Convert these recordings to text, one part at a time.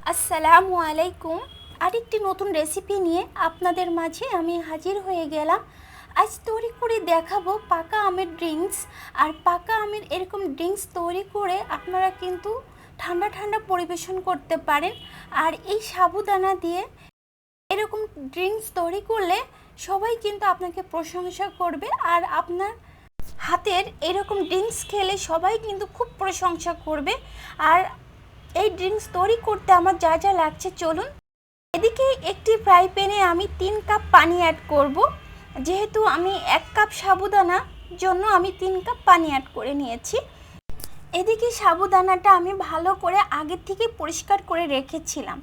আসসালামু আলাইকুম। আরেকটি নতুন রেসিপি নিয়ে আপনাদের মাঝে আমি হাজির হয়ে গেলাম। আজ তৈরি করে দেখাবো পাকা আমের ড্রিঙ্কস আর পাকা আমের এরকম ড্রিঙ্কস তৈরি করে আপনারা কিন্তু ঠান্ডা ঠান্ডা পরিবেশন করতে পারেন। আর এই সাবুদানা দিয়ে এরকম ড্রিঙ্কস তৈরি করলে সবাই কিন্তু আপনাকে প্রশংসা করবে। আর আপনার হাতের এরকম ড্রিঙ্কস খেলে সবাই কিন্তু খুব প্রশংসা করবে। আর এই ড্রিঙ্কস তৈরি করতে আমার যা যা লাগছে, চলুন। এদিকে একটি ফ্রাই প্যানে আমি তিন কাপ পানি অ্যাড করব। যেহেতু আমি এক কাপ সাবুদানা জন্য আমি তিন কাপ পানি অ্যাড করে নিয়েছি। এদিকে সাবুদানাটা আমি ভালো করে আগের থেকে পরিষ্কার করে রেখেছিলাম।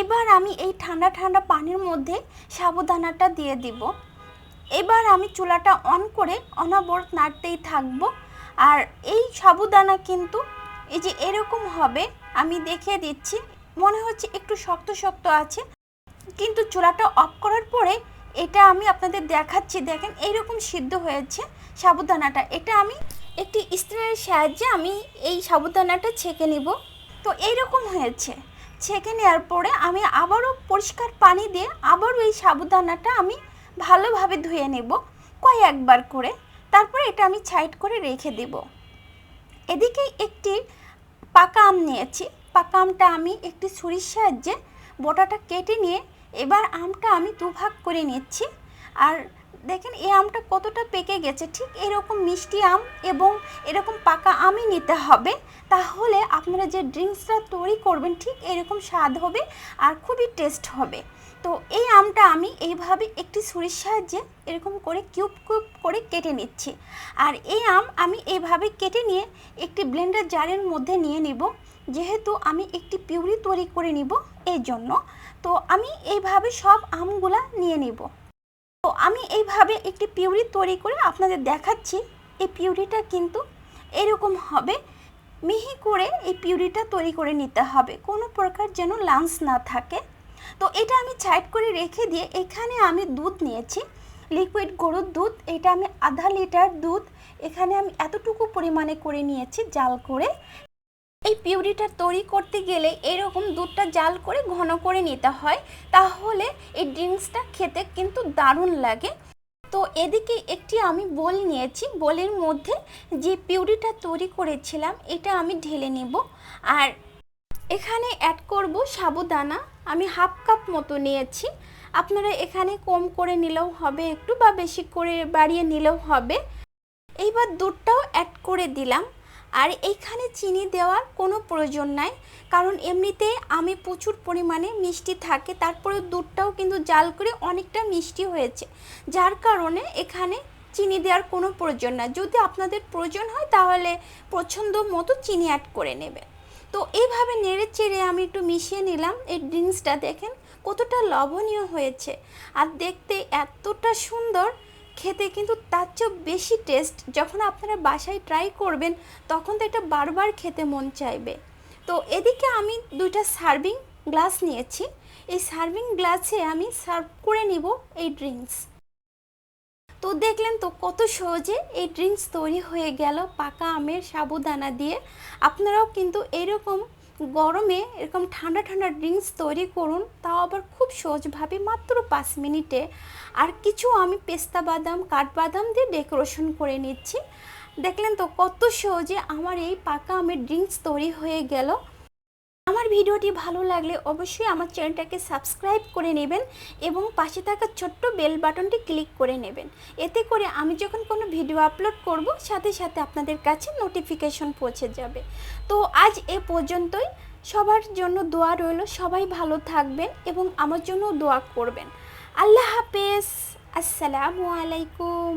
এবার আমি এই ঠান্ডা ঠান্ডা পানির মধ্যে সাবুদানাটা দিয়ে দিব। এবার আমি চুলাটা অন করে অনবরত নাড়তেই থাকব। আর এই সাবুদানা কিন্তু এই যে এরকম হবে, আমি দেখিয়ে দিচ্ছি। মনে হচ্ছে একটু শক্ত শক্ত আছে, কিন্তু চুলাটা অফ করার পরে এটা আমি আপনাদের দেখাচ্ছি। দেখেন, এইরকম সিদ্ধ হয়েছে সাবুদানাটা। এটা আমি একটি স্ত্রীর সাহায্যে আমি এই সাবুদানাটা ছেঁকে নিব। তো এইরকম হয়েছে। ছেঁকে নেওয়ার পরে আমি আবারও পরিষ্কার পানি দিয়ে আবারও এই সাবুদানাটা আমি ভালোভাবে ধুয়ে নেব কয়েকবার করে। তারপরে এটা আমি সাইড করে রেখে দেব। এদিকে একটি পাকা আম নিয়েছি। পাকা আমটা আমি একটি ছুরির সাহায্যে বোটাটা কেটে নিয়ে এবার আমটা আমি দুভাগ করে নিচ্ছি। আর দেখেন, এই আমটা কতটা পেকে গেছে, ঠিক এরকম মিষ্টি আম এবং এরকম পাকা আমই নিতে হবে। তাহলে আপনারা যে ড্রিঙ্কসটা তৈরি করবেন, ঠিক এরকম স্বাদ হবে আর খুবই টেস্ট হবে। তো এই আমটা আমি এইভাবে একটি ছুরির সাহায্যে এরকম করে কিউব কিউব করে কেটে নিচ্ছি। আর এই আম আমি এইভাবে কেটে নিয়ে একটি ব্লেন্ডার জারের মধ্যে নিয়ে নিব, যেহেতু আমি একটি পিউরি তৈরি করে নিব, এই জন্য। তো আমি এইভাবে সব আমগুলা নিয়ে নিব। তো আমি এইভাবে একটি পিউরি তৈরি করে আপনাদের দেখাচ্ছি। এই পিউরিটা কিন্তু এরকম হবে। মিহি করে এই পিউরিটা তৈরি করে নিতে হবে। কোনো প্রকার যেন লাঞ্চ না থাকে। তো এটা আমি সাইড করে রেখে দিয়ে এখানে আমি দুধ নিয়েছি। লিকুইড গরুর দুধ, এটা আমি আধা লিটার দুধ। এখানে আমি এতটুকু পরিমাণে করে নিয়েছি জাল করে। এই পিউরিটা তৈরি করতে গেলে এরকম দুধটা জাল করে ঘন করে নিতে হয়। তাহলে এই ড্রিঙ্কসটা খেতে কিন্তু দারুণ লাগে। তো এদিকে একটি আমি বোল নিয়েছি। বোলের মধ্যে যে পিউরিটা তৈরি করেছিলাম, এটা আমি ঢেলে নিব। আর এখানে অ্যাড করব সাবুদানা। আমি হাফ কাপ মতো নিয়েছি। আপনারা এখানে কম করে নিলেও হবে, একটু বা বেশি করে বাড়িয়ে নিলেও হবে। এইবার দুধটাও অ্যাড করে দিলাম। আর এইখানে চিনি দেওয়ার কোনো প্রয়োজন নাই, কারণ এমনিতে আমি প্রচুর পরিমাণে মিষ্টি থাকে, তারপরে দুধটাও কিন্তু জাল করে অনেকটা মিষ্টি হয়েছে, যার কারণে এখানে চিনি দেওয়ার কোনো প্রয়োজন না যদি আপনাদের প্রয়োজন হয় তাহলে পছন্দ মতো চিনি অ্যাড করে নেবেন। তো এইভাবে নেড়ে চেড়ে আমি একটু মিশিয়ে নিলাম, এই ড্রিঙ্কসটা দেখেন কতটা লবণীয় হয়েছে, আর দেখতে এতটা সুন্দর খেতে কিন্তু তার চেয়েও বেশি টেস্ট যখন আপনারা বাসায় ট্রাই করবেন, তখন তো এটা বারবার খেতে মন চাইবে। তো এদিকে আমি দুইটা সার্ভিং গ্লাস নিয়েছি। এই সার্ভিং গ্লাসে আমি সার্ভ করে নিব এই ড্রিঙ্কস তো দেখলেন তো কত সহজে এই ড্রিঙ্কস তৈরি হয়ে গেল পাকা আমের সাবুদানা দিয়ে। আপনারাও কিন্তু এরকম গরমে এরকম ঠান্ডা ঠান্ডা ড্রিঙ্কস তৈরি করুন, তাও আবার খুব সহজভাবে মাত্র পাঁচ মিনিটে। আর কিছু আমি পেস্তা বাদাম কাঠবাদাম দিয়ে ডেকোরেশন করে নিচ্ছি। দেখলেন তো কত সহজে আমার এই পাকা আমের ড্রিঙ্কস তৈরি হয়ে গেল। ভিডিওটি ভালো লাগলে অবশ্যই আমার চ্যানেলটাকে সাবস্ক্রাইব করে নেবেন এবং পাশে থাকা ছোট্ট বেল বাটনটি ক্লিক করে নেবেন। এতে করে আমি যখন কোনো ভিডিও আপলোড করব, সাথে সাথে আপনাদের কাছে নোটিফিকেশন পৌঁছে যাবে। তো আজ এ পর্যন্তই। সবার জন্য দোয়া রইল, সবাই ভালো থাকবেন এবং আমার জন্য দোয়া করবেন। আল্লাহ হাফেজ। আসসালামু আলাইকুম।